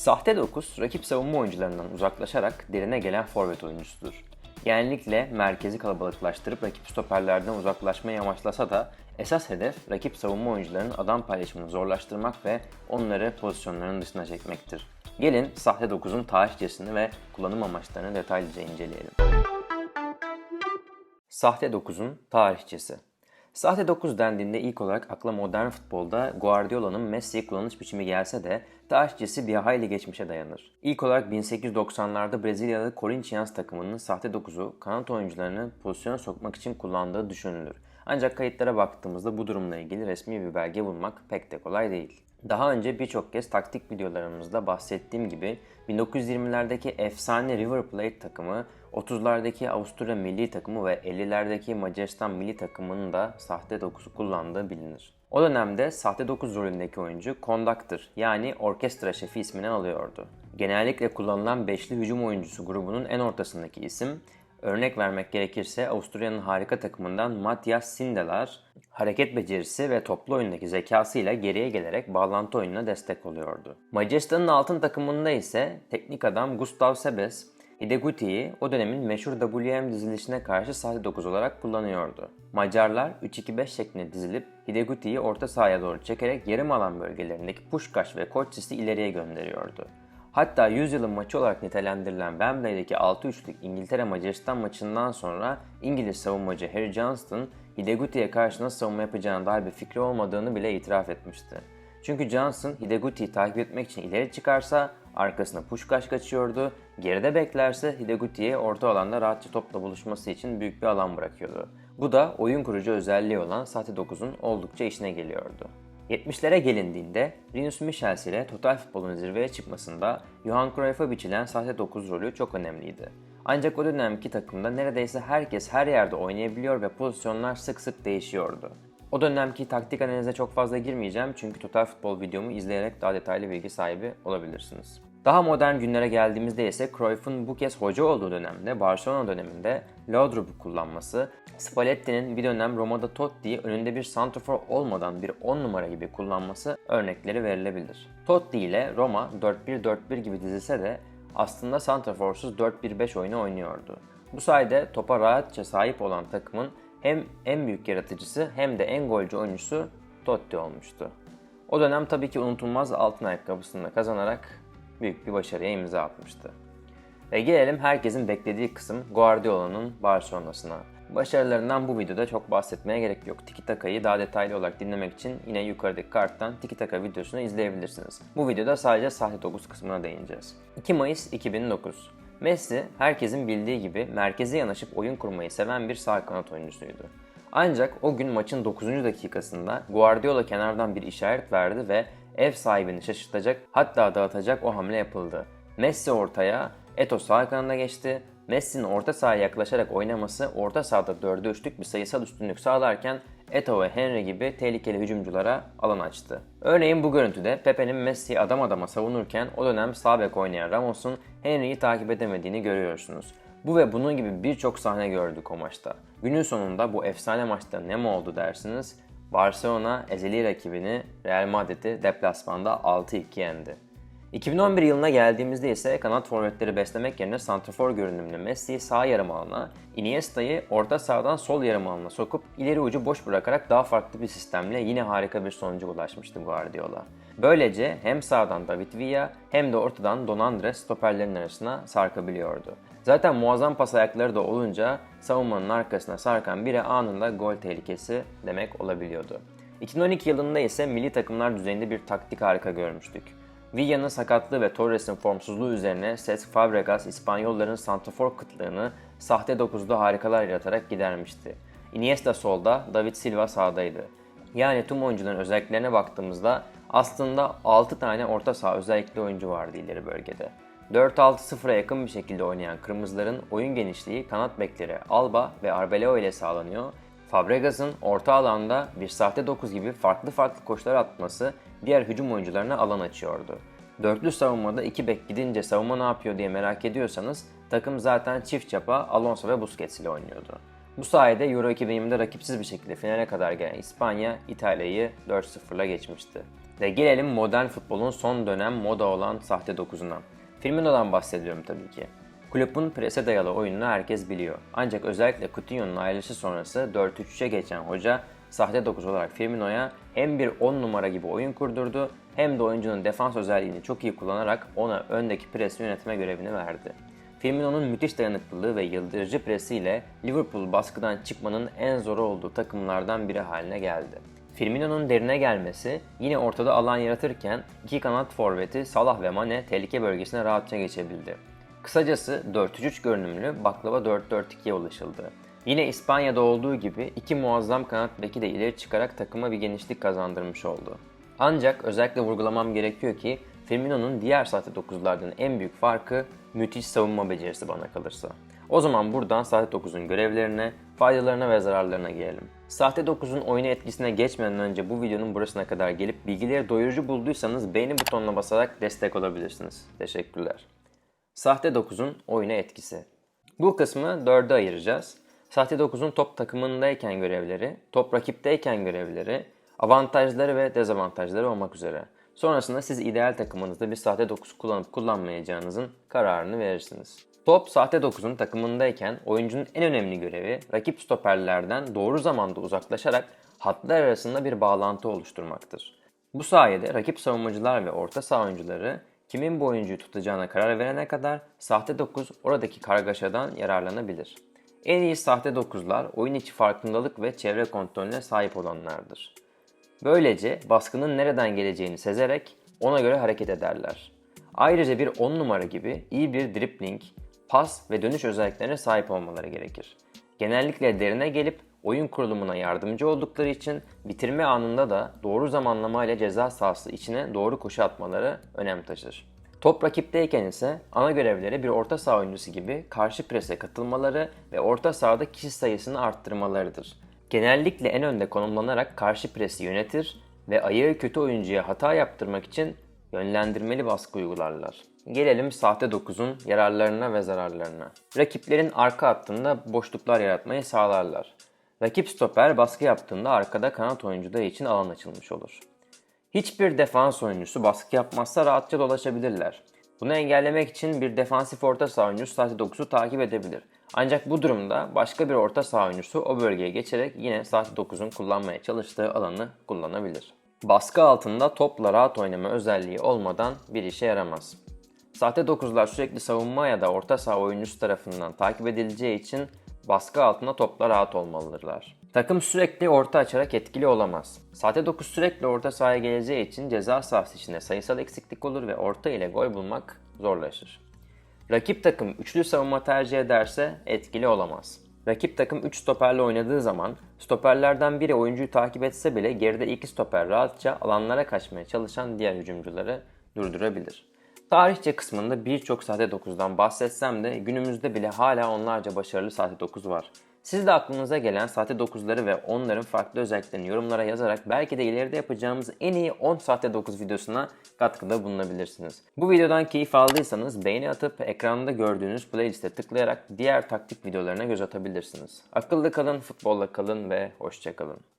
Sahte 9, rakip savunma oyuncularından uzaklaşarak derine gelen forvet oyuncusudur. Genellikle merkezi kalabalıklaştırıp rakip stoperlerden uzaklaşmayı amaçlasa da esas hedef rakip savunma oyuncularının adam paylaşımını zorlaştırmak ve onları pozisyonlarının dışına çekmektir. Gelin sahte 9'un tarihçesini ve kullanım amaçlarını detaylıca inceleyelim. Sahte 9'un tarihçesi Sahte 9 dendiğinde ilk olarak akla modern futbolda Guardiola'nın Messi'yi kullanış biçimi gelse de tarihçesi bir hayli geçmişe dayanır. İlk olarak 1890'larda Brezilyalı Corinthians takımının sahte 9'u kanat oyuncularını pozisyona sokmak için kullandığı düşünülür. Ancak kayıtlara baktığımızda bu durumla ilgili resmi bir belge bulmak pek de kolay değil. Daha önce birçok kez taktik videolarımızda bahsettiğim gibi 1920'lerdeki efsane River Plate takımı, 30'lardaki Avusturya milli takımı ve 50'lerdeki Macaristan milli takımının da sahte dokusu kullandığı bilinir. O dönemde sahte dokuz rolündeki oyuncu conductor yani orkestra şefi ismini alıyordu. Genellikle kullanılan beşli hücum oyuncusu grubunun en ortasındaki isim Örnek vermek gerekirse Avusturya'nın harika takımından Matthias Sindelar hareket becerisi ve toplu oyundaki zekasıyla geriye gelerek bağlantı oyununa destek oluyordu. Macaristan'ın altın takımında ise teknik adam Gustav Sebes, Hideguti'yi o dönemin meşhur WM dizilişine karşı sahte 9 olarak kullanıyordu. Macarlar 3-2-5 şeklinde dizilip Hideguti'yi orta sahaya doğru çekerek yarım alan bölgelerindeki Puşkaş ve Koçsis'i ileriye gönderiyordu. Hatta 100 yılın maçı olarak nitelendirilen Wembley'deki 6-3'lük İngiltere-Macaristan maçından sonra İngiliz savunmacı Harry Johnston, Hideguti'ye karşı nasıl savunma yapacağına dair bir fikri olmadığını bile itiraf etmişti. Çünkü Johnson Hideguti'yi takip etmek için ileri çıkarsa arkasına Puşkaş kaçıyordu, geride beklerse Hideguti'ye orta alanda rahatça topla buluşması için büyük bir alan bırakıyordu. Bu da oyun kurucu özelliği olan sahte 9'un oldukça işine geliyordu. 70'lere gelindiğinde Rinus Michels ile total futbolun zirveye çıkmasında Johan Cruyff'a biçilen sahte 9 rolü çok önemliydi. Ancak o dönemki takımda neredeyse herkes her yerde oynayabiliyor ve pozisyonlar sık sık değişiyordu. O dönemki taktik analize çok fazla girmeyeceğim çünkü total futbol videomu izleyerek daha detaylı bilgi sahibi olabilirsiniz. Daha modern günlere geldiğimizde ise Cruyff'un bu kez hoca olduğu dönemde Barcelona döneminde Laudrup'u kullanması, Spalletti'nin bir dönem Roma'da Totti'yi önünde bir santrafor olmadan bir 10 numara gibi kullanması örnekleri verilebilir. Totti ile Roma 4-1-4-1 gibi dizilse de aslında santraforsuz 4-1-5 oyunu oynuyordu. Bu sayede topa rahatça sahip olan takımın hem en büyük yaratıcısı hem de en golcü oyuncusu Totti olmuştu. O dönem tabii ki unutulmaz altın ayakkabısını da kazanarak büyük bir başarıya imza atmıştı. Ve gelelim herkesin beklediği kısım Guardiola'nın Barcelona'sına. Başarılarından bu videoda çok bahsetmeye gerek yok. Tiki Taka'yı daha detaylı olarak dinlemek için yine yukarıdaki karttan Tiki Taka videosunu izleyebilirsiniz. Bu videoda sadece sahte 9 kısmına değineceğiz. 2 Mayıs 2009 Messi herkesin bildiği gibi merkeze yanaşıp oyun kurmayı seven bir sağ kanat oyuncusuydu. Ancak o gün maçın 9. dakikasında Guardiola kenardan bir işaret verdi ve ev sahibini şaşırtacak hatta dağıtacak o hamle yapıldı. Messi ortaya, Eto sağ kanına geçti. Messi'nin orta sahaya yaklaşarak oynaması orta sahada 4'e 3'lük bir sayısal üstünlük sağlarken Eto ve Henry gibi tehlikeli hücumculara alan açtı. Örneğin bu görüntüde Pepe'nin Messi'yi adam adama savunurken o dönem sağ bek oynayan Ramos'un Henry'yi takip edemediğini görüyorsunuz. Bu ve bunun gibi birçok sahne gördük o maçta. Günün sonunda bu efsane maçta ne mi oldu dersiniz? Barcelona ezeli rakibini Real Madrid'i deplasmanda 6-2 yendi. 2011 yılına geldiğimizde ise kanat forvetleri beslemek yerine santrafor görünümlü Messi'yi sağ yarım alana, Iniesta'yı orta sahadan sol yarım alana sokup ileri ucu boş bırakarak daha farklı bir sistemle yine harika bir sonuca ulaşmıştı Guardiola. Böylece hem sağdan David Villa hem de ortadan Don Andres stoperlerin arasına sarkabiliyordu. Zaten muazzam pas ayakları da olunca savunmanın arkasına sarkan biri anında gol tehlikesi demek olabiliyordu. 2012 yılında ise milli takımlar düzeyinde bir taktik harika görmüştük. Villa'nın sakatlığı ve Torres'in formsuzluğu üzerine Cesc Fabregas İspanyolların santrafor kıtlığını sahte 9'da harikalar yaratarak gidermişti. Iniesta solda, David Silva sağdaydı. Yani tüm oyuncuların özelliklerine baktığımızda aslında 6 tane orta saha özellikli oyuncu vardı ileri bölgede. 4-6-0'a yakın bir şekilde oynayan Kırmızıların oyun genişliği kanat bekleri Alba ve Arbeleo ile sağlanıyor. Fabregas'ın orta alanda bir sahte 9 gibi farklı farklı koşular atması diğer hücum oyuncularına alan açıyordu. Dörtlü savunmada iki bek gidince savunma ne yapıyor diye merak ediyorsanız takım zaten çift çapa Alonso ve Busquets ile oynuyordu. Bu sayede Euro 2020'de rakipsiz bir şekilde finale kadar gelen İspanya, İtalya'yı 4-0'la geçmişti. Ve gelelim modern futbolun son dönem moda olan sahte dokuzuna. Firmino'dan bahsediyorum tabii ki. Kulübün prese dayalı oyununu herkes biliyor. Ancak özellikle Coutinho'nun ayrılışı sonrası 4-3-3'e geçen hoca sahte 9 olarak Firmino'ya hem bir 10 numara gibi oyun kurdurdu hem de oyuncunun defans özelliğini çok iyi kullanarak ona öndeki presi yönetme görevini verdi. Firmino'nun müthiş dayanıklılığı ve yıldırıcı presiyle Liverpool baskıdan çıkmanın en zoru olduğu takımlardan biri haline geldi. Firmino'nun derine gelmesi yine ortada alan yaratırken iki kanat forveti Salah ve Mane tehlike bölgesine rahatça geçebildi. Kısacası 4-3-3 görünümlü baklava 4-4-2'ye ulaşıldı. Yine İspanya'da olduğu gibi iki muazzam kanat beki de ileri çıkarak takıma bir genişlik kazandırmış oldu. Ancak özellikle vurgulamam gerekiyor ki Firmino'nun diğer sahte 9'lardan en büyük farkı müthiş savunma becerisi bana kalırsa. O zaman buradan sahte 9'un görevlerine, faydalarına ve zararlarına gelelim. Sahte 9'un oyuna etkisine geçmeden önce bu videonun burasına kadar gelip bilgileri doyurucu bulduysanız beğeni butonuna basarak destek olabilirsiniz. Teşekkürler. Sahte 9'un oyuna etkisi. Bu kısmı 4'e ayıracağız. Sahte 9'un top takımındayken görevleri, top rakipteyken görevleri, avantajları ve dezavantajları olmak üzere. Sonrasında siz ideal takımınızda bir sahte 9 kullanıp kullanmayacağınızın kararını verirsiniz. Top sahte 9'un takımındayken oyuncunun en önemli görevi rakip stoperlerden doğru zamanda uzaklaşarak hatlar arasında bir bağlantı oluşturmaktır. Bu sayede rakip savunmacılar ve orta saha oyuncuları kimin bu oyuncuyu tutacağına karar verene kadar sahte 9 oradaki kargaşadan yararlanabilir. En iyi sahte 9'lar oyun içi farkındalık ve çevre kontrolüne sahip olanlardır. Böylece baskının nereden geleceğini sezerek ona göre hareket ederler. Ayrıca bir 10 numara gibi iyi bir dribbling, pas ve dönüş özelliklerine sahip olmaları gerekir. Genellikle derine gelip oyun kurulumuna yardımcı oldukları için bitirme anında da doğru zamanlamayla ceza sahası içine doğru koşu atmaları önem taşır. Top rakipteyken ise ana görevleri bir orta saha oyuncusu gibi karşı prese katılmaları ve orta sahada kişi sayısını arttırmalarıdır. Genellikle en önde konumlanarak karşı presi yönetir ve ayağı kötü oyuncuya hata yaptırmak için yönlendirmeli baskı uygularlar. Gelelim sahte 9'un yararlarına ve zararlarına. Rakiplerin arka hattında boşluklar yaratmayı sağlarlar. Rakip stoper baskı yaptığında arkada kanat oyuncuları için alan açılmış olur. Hiçbir defans oyuncusu baskı yapmazsa rahatça dolaşabilirler. Bunu engellemek için bir defansif orta saha oyuncusu sahte 9'u takip edebilir. Ancak bu durumda başka bir orta saha oyuncusu o bölgeye geçerek yine sahte 9'un kullanmaya çalıştığı alanı kullanabilir. Baskı altında topla rahat oynama özelliği olmadan bir işe yaramaz. Sahte 9'lar sürekli savunma ya da orta saha oyuncusu tarafından takip edileceği için baskı altında topla rahat olmalıdırlar. Takım sürekli orta açarak etkili olamaz. Sahte 9 sürekli orta sahaya geleceği için ceza sahası içinde sayısal eksiklik olur ve orta ile gol bulmak zorlaşır. Rakip takım üçlü savunma tercih ederse etkili olamaz. Rakip takım 3 stoperle oynadığı zaman stoperlerden biri oyuncuyu takip etse bile geride iki stoper rahatça alanlara kaçmaya çalışan diğer hücumcuları durdurabilir. Tarihçe kısmında birçok sahte 9'dan bahsetsem de günümüzde bile hala onlarca başarılı sahte 9 var. Siz de aklınıza gelen sahte 9'ları ve onların farklı özelliklerini yorumlara yazarak belki de ileride yapacağımız en iyi 10 sahte 9 videosuna katkıda bulunabilirsiniz. Bu videodan keyif aldıysanız beğeni atıp ekranda gördüğünüz playliste tıklayarak diğer taktik videolarına göz atabilirsiniz. Akıllı kalın, futbolla kalın ve hoşçakalın.